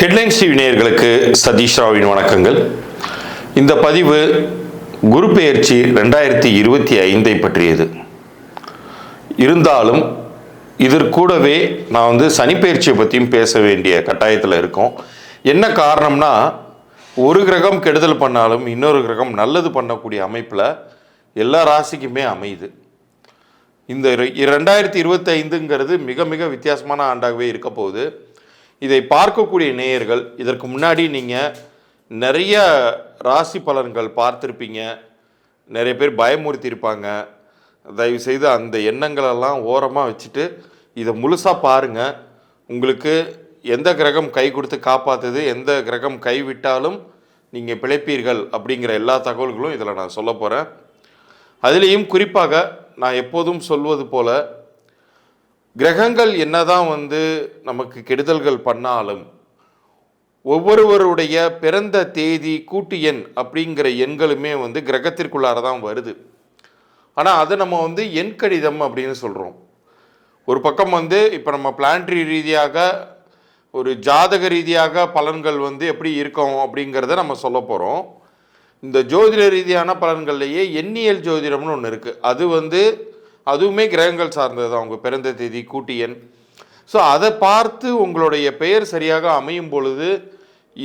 Headlines TV நேயர்களுக்கு சதீஷ் ராவின் வணக்கங்கள். இந்த பதிவு குரு பெயர்ச்சி ரெண்டாயிரத்தி இருபத்தி ஐந்தை பற்றியது. இருந்தாலும் இதற்கூடவே நான் வந்து சனிப்பெயர்ச்சியை பற்றியும் பேச வேண்டிய கட்டாயத்தில் இருக்கோம். என்ன காரணம்னா ஒரு கிரகம் கெடுதல் பண்ணாலும் இன்னொரு கிரகம் நல்லது பண்ணக்கூடிய அமைப்பில் எல்லா ராசிக்குமே அமையுது. இந்த ரெண்டாயிரத்தி இருபத்தி ஐந்துங்கிறது மிக மிக வித்தியாசமான ஆண்டாகவே இருக்க போகுது. இதை பார்க்கக்கூடிய நேயர்கள் இதற்கு முன்னாடி நீங்கள் நிறைய ராசி பலன்கள் பார்த்துருப்பீங்க. நிறைய பேர் பயமுறுத்தியிருப்பாங்க. தயவுசெய்து அந்த எண்ணங்களெல்லாம் ஓரமாக வச்சுட்டு இதை முழுசாக பாருங்கள் உங்களுக்கு எந்த கிரகம் கை கொடுத்து காப்பாற்றுது எந்த கிரகம் கைவிட்டாலும் நீங்கள் பிழைப்பீர்கள் அப்படிங்கிற எல்லா தகவல்களும் இதில் நான் சொல்ல போகிறேன் அதுலேயும் குறிப்பாக நான் எப்போதும் சொல்வது போல் கிரகங்கள் என்னதான் வந்து நமக்கு கெடுதல்கள் பண்ணாலும் ஒவ்வொருவருடைய பிறந்த தேதி கூட்டு எண் அப்படிங்கிற எண்களுமே வந்து கிரகத்திற்குள்ளார தான் வருது. ஆனால் அதை நம்ம வந்து எண் கடிதம் அப்படின்னு சொல்கிறோம் ஒரு பக்கம் வந்து இப்போ நம்ம பிளான்ட்ரி ரீதியாக ஒரு ஜாதக ரீதியாக பலன்கள் வந்து எப்படி இருக்கும் அப்படிங்கிறத நம்ம சொல்ல போகிறோம் இந்த ஜோதிட ரீதியான பலன்கள்லையே எண்ணியல் ஜோதிடம்னு ஒன்று இருக்குது அது வந்து அதுவுமே கிரகங்கள் சார்ந்தது தான். உங்கள் பிறந்த தேதி கூட்டியன் ஸோ அதை பார்த்து உங்களுடைய பெயர் சரியாக அமையும் பொழுது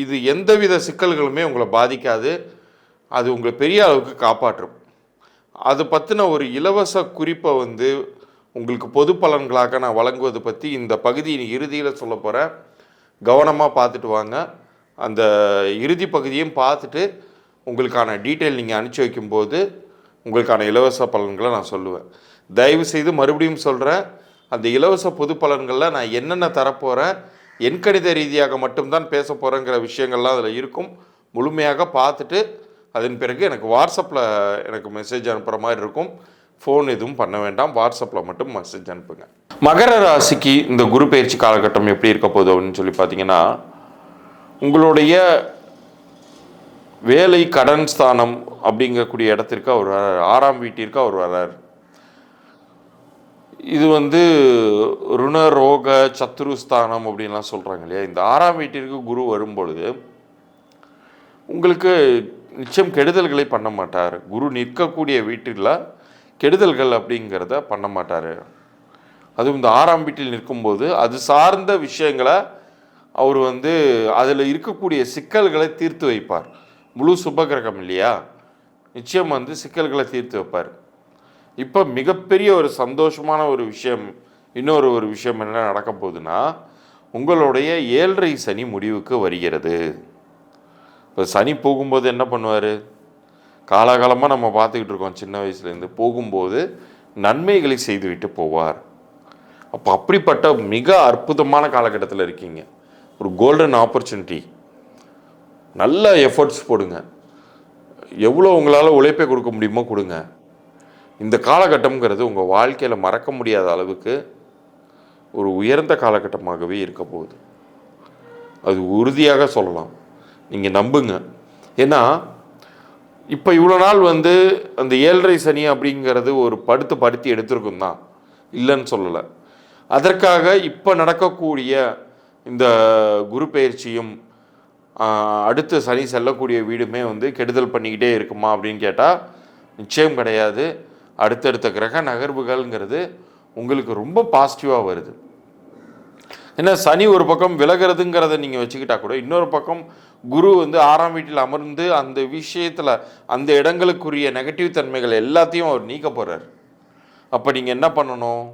இது எந்தவித சிக்கல்களுமே உங்களை பாதிக்காது. அது உங்களை பெரிய அளவுக்கு காப்பாற்றும். அது பற்றின ஒரு இலவச குறிப்பை வந்து உங்களுக்கு பொது பலன்களாக நான் வழங்குவது பற்றி இந்த பகுதியின் இறுதியில் சொல்ல போகிறேன் கவனமாக பார்த்துட்டு வாங்க. அந்த இறுதி பகுதியும் பார்த்துட்டு உங்களுக்கான டீட்டெயில் நீங்கள் அனுப்பிச்சி வைக்கும்போது உங்களுக்கான இலவச பலன்களை நான் சொல்லுவேன். தயவு செய்து மறுபடியும் சொல்கிறேன் அந்த இலவச பொது பலன்களில் நான் என்னென்ன தரப்போகிறேன் எண்கணித ரீதியாக மட்டும்தான் பேச போகிறேங்கிற விஷயங்கள்லாம் அதில் இருக்கும். முழுமையாக பார்த்துட்டு அதன் பிறகு எனக்கு வாட்ஸ்அப்பில் எனக்கு மெசேஜ் அனுப்புகிற மாதிரி இருக்கும். ஃபோன் எதுவும் பண்ண வேண்டாம். வாட்ஸ்அப்பில் மட்டும் மெசேஜ் அனுப்புங்க. மகர ராசிக்கு இந்த குரு பயிற்சி காலகட்டம் எப்படி இருக்க போகுது அப்படின்னு சொல்லி பார்த்தீங்கன்னா உங்களுடைய வேலை கடன் ஸ்தானம் அப்படிங்கக்கூடிய இடத்திற்கு அவர் வரார். ஆறாம் வீட்டிற்கு அவர் வரார். இது வந்து ருண ரோக சத்துருஸ்தானம் அப்படின்லாம் சொல்கிறாங்க இல்லையா? இந்த ஆறாம் வீட்டிற்கு குரு வரும்பொழுது உங்களுக்கு நிச்சயம் கெடுதல்களை பண்ண மாட்டார். குரு நிற்கக்கூடிய வீட்டில் கெடுதல்கள் அப்படிங்கிறத பண்ண மாட்டார். அதுவும் இந்த ஆறாம் வீட்டில் நிற்கும்போது அது சார்ந்த விஷயங்களை அவர் வந்து அதில் இருக்கக்கூடிய சிக்கல்களை தீர்த்து வைப்பார். முழு சுபகிரகம் இல்லையா? நிச்சயம் வந்து சிக்கல்களை தீர்த்து வைப்பார். இப்போ மிகப்பெரிய ஒரு சந்தோஷமான ஒரு விஷயம் இன்னொரு ஒரு விஷயம் என்ன நடக்க போகுதுன்னா உங்களுடைய ஏழரை சனி முடிவுக்கு வருகிறது. இப்போ சனி போகும்போது என்ன பண்ணுவார்? காலாகாலமாக நம்ம பார்த்துக்கிட்டு இருக்கோம் சின்ன வயசுலேருந்து போகும்போது நன்மைகளை செய்துவிட்டு போவார். அப்போ அப்படிப்பட்ட மிக அற்புதமான காலகட்டத்தில் இருக்கீங்க. ஒரு கோல்டன் ஆப்பர்ச்சுனிட்டி நல்ல எஃபர்ட்ஸ் போடுங்க. எவ்வளோ உங்களால் உழைப்பை கொடுக்க முடியுமோ கொடுங்க. இந்த காலகட்டம்ங்கிறது உங்கள் வாழ்க்கையில் மறக்க முடியாத அளவுக்கு ஒரு உயர்ந்த காலகட்டமாகவே இருக்க போகுது. அது உறுதியாக சொல்லலாம். நீங்கள் நம்புங்க. ஏன்னா இப்போ இவ்வளோ நாள் வந்து அந்த ஏழரை சனி அப்படிங்கிறது ஒரு படுத்து படுத்தி எடுத்திருக்கும் தான். இல்லைன்னு சொல்லலை. அதற்காக இப்போ நடக்கக்கூடிய இந்த குரு பயிற்சியும் அடுத்து சனி செல்லக்கூடிய வீடுமே வந்து கெடுதல் பண்ணிக்கிட்டே இருக்குமா அப்படின்னு கேட்டால் நிச்சயம் கிடையாது. அடுத்தடுத்த கிரக நகர்வுகள்ங்கிறது உங்களுக்கு ரொம்ப பாசிட்டிவாக வருது. ஏன்னா சனி ஒரு பக்கம் விலகிறதுங்கிறத நீங்கள் வச்சுக்கிட்டா கூட இன்னொரு பக்கம் குரு வந்து ஆறாம் வீட்டில் அமர்ந்து அந்த விஷயத்தில் அந்த இடங்களுக்குரிய நெகட்டிவ் தன்மைகள் எல்லாத்தையும் அவர் நீக்க போகிறார் அப்போ நீங்கள் என்ன பண்ணணும்?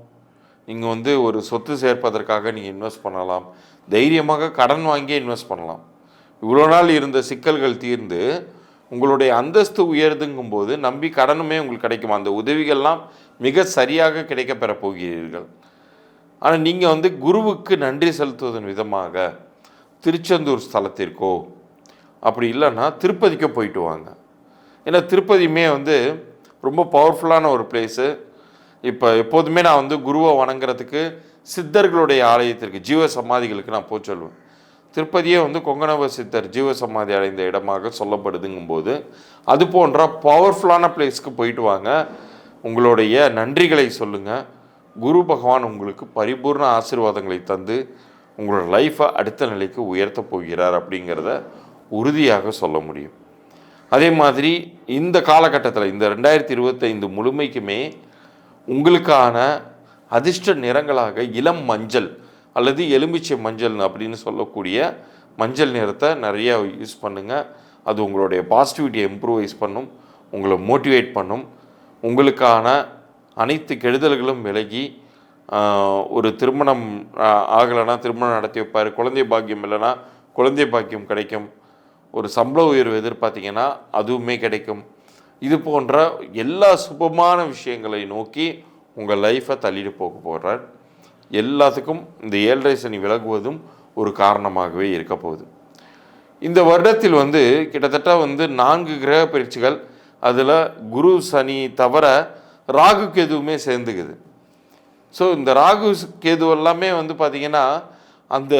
நீங்கள் வந்து ஒரு சொத்து சேர்ப்பதற்காக நீங்கள் இன்வெஸ்ட் பண்ணலாம். தைரியமாக கடன் வாங்கியே இன்வெஸ்ட் பண்ணலாம். இவ்வளோ நாள் இருந்த சிக்கல்கள் தீர்ந்து உங்களுடைய அந்தஸ்து உயர்துங்கும்போது நம்பி கடனுமே உங்களுக்கு கிடைக்கும்? அந்த உதவிகள்லாம் மிக சரியாக கிடைக்க பெற போகிறீர்கள். ஆனால் நீங்கள் வந்து குருவுக்கு நன்றி செலுத்துவதன் விதமாக திருச்செந்தூர் ஸ்தலத்திற்கோ அப்படி இல்லைன்னா திருப்பதிக்கோ போயிட்டு வாங்க. ஏன்னா திருப்பதியுமே வந்து ரொம்ப பவர்ஃபுல்லான ஒரு பிளேஸு இப்போ எப்போதுமே நான் வந்து குருவை வணங்குறதுக்கு சித்தர்களுடைய ஆலயத்திற்கு ஜீவ சமாதிகளுக்கு நான் போய் சொல்லுவேன் திருப்பதியே வந்து கொங்கணவ சித்தர் ஜீவ சமாதி அடைந்த இடமாக சொல்லப்படுதுங்கும்போது அது போன்ற பவர்ஃபுல்லான பிளேஸ்க்கு போயிட்டு வாங்க. உங்களுடைய நன்றிகளை சொல்லுங்கள் குரு பகவான் உங்களுக்கு பரிபூர்ண ஆசீர்வாதங்களை தந்து உங்களோட லைஃப்பை அடுத்த நிலைக்கு உயர்த்த போகிறார் அப்படிங்கிறத உறுதியாக சொல்ல முடியும். அதே மாதிரி இந்த காலகட்டத்தில் இந்த ரெண்டாயிரத்தி இருபத்தைந்து முழுமைக்குமே உங்களுக்கான அதிர்ஷ்ட நிறங்களாக இளம் மஞ்சள் அல்லது எலுமிச்சை மஞ்சள் அப்படின்னு சொல்லக்கூடிய மஞ்சள் நிறத்தை நிறையா யூஸ் பண்ணுங்கள் அது உங்களுடைய பாசிட்டிவிட்டியை இம்ப்ரூவைஸ் பண்ணும் உங்களை மோட்டிவேட் பண்ணும். உங்களுக்கான அனைத்து கெடுதல்களும் விலகி ஒரு திருமணம் ஆகலைன்னா திருமணம் நடத்தி வைப்பார் குழந்தை பாக்கியம் இல்லைன்னா குழந்தை பாக்கியம் கிடைக்கும். ஒரு சம்பள உயர்வு எதிர்பார்த்தீங்கன்னா அதுவுமே கிடைக்கும். இது போன்ற எல்லா சுபமான விஷயங்களை நோக்கி உங்கள் லைஃப்பை தள்ளிட்டு போக போகிறார் எல்லாத்துக்கும் இந்த ஏழரை சனி விலகுவதும் ஒரு காரணமாகவே இருக்க போகுது. இந்த வருடத்தில் வந்து கிட்டத்தட்ட வந்து நான்கு கிரக பயிற்சிகள் அதில் குரு சனி தவிர ராகு கேதுவுமே சேர்ந்துக்குது. ஸோ இந்த ராகு கேது எல்லாமே வந்து பார்த்திங்கன்னா அந்த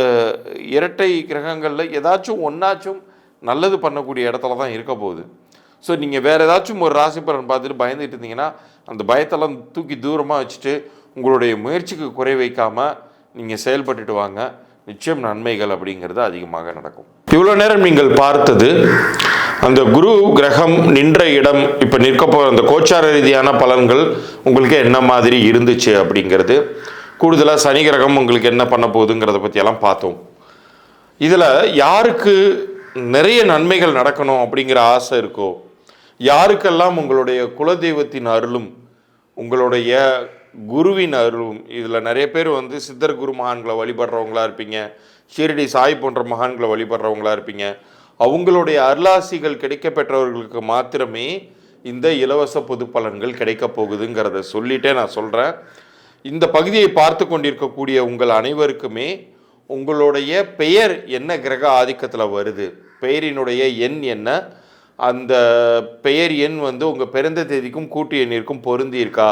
இரட்டை கிரகங்களில் ஏதாச்சும் ஒன்றாச்சும் நல்லது பண்ணக்கூடிய இடத்துல தான் இருக்க போகுது. ஸோ நீங்கள் வேறு ஏதாச்சும் ஒரு ராசி பலன் பார்த்துட்டு பயந்துட்டு இருந்தீங்கன்னா அந்த பயத்தெல்லாம் தூக்கி தூரமாக வச்சுட்டு உங்களுடைய முயற்சிக்கு குறை வைக்காமல் நீங்கள் செயல்பட்டுட்டு வாங்க. நிச்சயம் நன்மைகள் அப்படிங்கிறது அதிகமாக நடக்கும். இவ்வளோ நேரம் நீங்கள் பார்த்தது அந்த குரு கிரகம் நின்ற இடம் இப்போ நிற்க போகிற அந்த கோச்சார ரீதியான பலன்கள் உங்களுக்கு என்ன மாதிரி இருந்துச்சு அப்படிங்கிறது கூடுதலாக சனி கிரகம் உங்களுக்கு என்ன பண்ண போகுதுங்கிறத பற்றியெல்லாம் பார்த்தோம். இதில் யாருக்கு நிறைய நன்மைகள் நடக்கணும் அப்படிங்கிற ஆசை இருக்கோ யாருக்கெல்லாம் உங்களுடைய குலதெய்வத்தின் அருளும் உங்களுடைய குருவின் அருளும். இதில் நிறைய பேர் வந்து சித்தர் குரு மகான்களை வழிபடுறவங்களா இருப்பீங்க. ஷீரடி சாய் போன்ற மகான்களை வழிபடுறவங்களா இருப்பீங்க. அவங்களுடைய அருளாசிகள் கிடைக்க பெற்றவர்களுக்கு மாத்திரமே இந்த இலவச பொது பலன்கள் கிடைக்க போகுதுங்கிறத சொல்லிட்டே நான் சொல்கிறேன் இந்த பகுதியை பார்த்து கொண்டிருக்கக்கூடிய உங்கள் அனைவருக்குமே உங்களுடைய பெயர் என்ன கிரக ஆதிக்கத்தில் வருது? பெயரினுடைய எண் என்ன? அந்த பெயர் எண் வந்து உங்கள் பிறந்த தேதிக்கும் கூட்டு எண்ணிற்கும் பொருந்தியிருக்கா?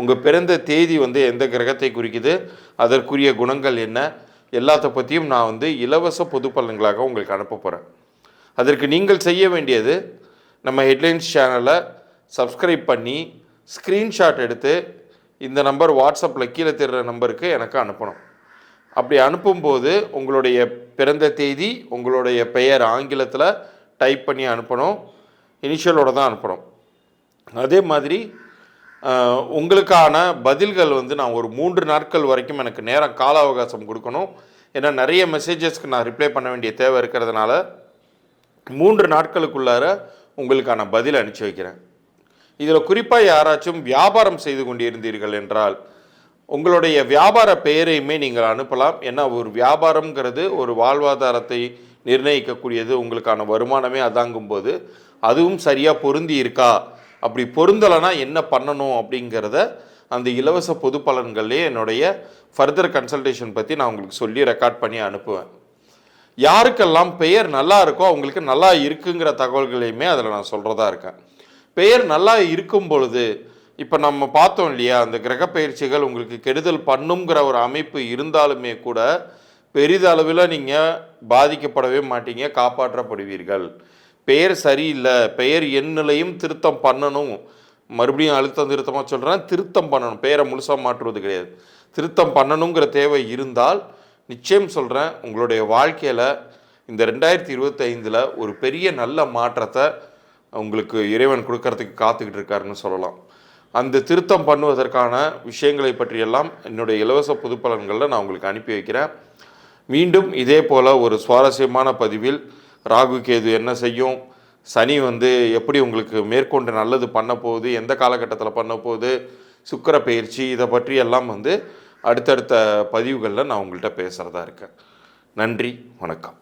உங்கள் பிறந்த தேதி வந்து எந்த கிரகத்தை குறிக்குது அதற்குரிய குணங்கள் என்ன எல்லாத்த பற்றியும் நான் வந்து இலவச பொது பலன்களாக உங்களுக்கு அனுப்ப போகிறேன் அதற்கு நீங்கள் செய்ய வேண்டியது நம்ம ஹெட்லைன்ஸ் சேனலை சப்ஸ்கிரைப் பண்ணி ஸ்க்ரீன்ஷாட் எடுத்து இந்த நம்பர் வாட்ஸ்அப்பில் கீழே தெரிகிற நம்பருக்கு எனக்கு அனுப்பணும். அப்படி அனுப்பும்போது உங்களுடைய பிறந்த தேதி உங்களுடைய பெயர் ஆங்கிலத்தில் டைப் பண்ணி அனுப்பணும் இனிஷியலோட தான் அனுப்பணும். அதே மாதிரி உங்களுக்கான பதில்கள் வந்து நான் ஒரு மூன்று நாட்கள் வரைக்கும் எனக்கு நேரம் கால அவகாசம் கொடுக்கணும். ஏன்னா நிறைய மெசேஜஸ்க்கு நான் ரிப்ளை பண்ண வேண்டிய தேவை இருக்கிறதுனால மூன்று நாட்களுக்குள்ளார உங்களுக்கான பதில் அனுப்பிச்சி வைக்கிறேன். இதில் குறிப்பாக யாராச்சும் வியாபாரம் செய்து கொண்டிருந்தீர்கள் என்றால் உங்களுடைய வியாபார பெயரையுமே நீங்கள் அனுப்பலாம். ஏன்னா ஒரு வியாபாரம்ங்கிறது ஒரு வாழ்வாதாரத்தை நிர்ணயிக்கக்கூடியது. உங்களுக்கான வருமானமே அதாங்கும் போது அதுவும் சரியாக பொருந்தி இருக்கா? அப்படி பொருந்தலைன்னா என்ன பண்ணணும் அப்படிங்கிறத அந்த இலவச பொது பலன்கள்லேயே என்னுடைய ஃபர்தர் கன்சல்டேஷன் பற்றி நான் உங்களுக்கு சொல்லி ரெக்கார்ட் பண்ணி அனுப்புவேன். யாருக்கெல்லாம் பெயர் நல்லா இருக்கோ அவங்களுக்கு நல்லா இருக்குங்கிற தகவல்களையுமே அதில் நான் சொல்கிறதா இருக்கேன். பெயர் நல்லா இருக்கும் பொழுது இப்போ நம்ம பார்த்தோம் இல்லையா அந்த கிரக பயிற்சிகள் உங்களுக்கு கெடுதல் பண்ணுங்கிற ஒரு அமைப்பு இருந்தாலுமே கூட பெரிதளவில் நீங்கள் பாதிக்கப்படவே மாட்டீங்க காப்பாற்றப்படுவீர்கள். பெயர் சரியில்லை பெயர் எண்ணிலையும் திருத்தம் பண்ணணும். மறுபடியும் அழுத்தம் திருத்தமாக சொல்கிறேன் திருத்தம் பண்ணணும். பெயரை முழுசாக மாற்றுவது கிடையாது. திருத்தம் பண்ணணுங்கிற தேவை இருந்தால் நிச்சயம் சொல்கிறேன் உங்களுடைய வாழ்க்கையில் இந்த ரெண்டாயிரத்தி இருபத்தைந்தில் ஒரு பெரிய நல்ல மாற்றத்தை உங்களுக்கு இறைவன் கொடுக்கறதுக்கு காத்துக்கிட்டு இருக்காருன்னு சொல்லலாம். அந்த திருத்தம் பண்ணுவதற்கான விஷயங்களை பற்றியெல்லாம் என்னுடைய இலவச புதுப்பலன்களில் நான் உங்களுக்கு அனுப்பி வைக்கிறேன். மீண்டும் இதே போல் ஒரு சுவாரஸ்யமான பதிவில் ராகு கேது என்ன செய்யும்? சனி வந்து எப்படி உங்களுக்கு மேற்கொண்டு நல்லது பண்ண போகுது? எந்த காலகட்டத்தில் பண்ண போகுது? சுக்கர பயிற்சி இதை பற்றி எல்லாம் வந்து அடுத்தடுத்த பதிவுகளில் நான் உங்கள்கிட்ட பேசுகிறதா இருக்கேன். நன்றி வணக்கம்.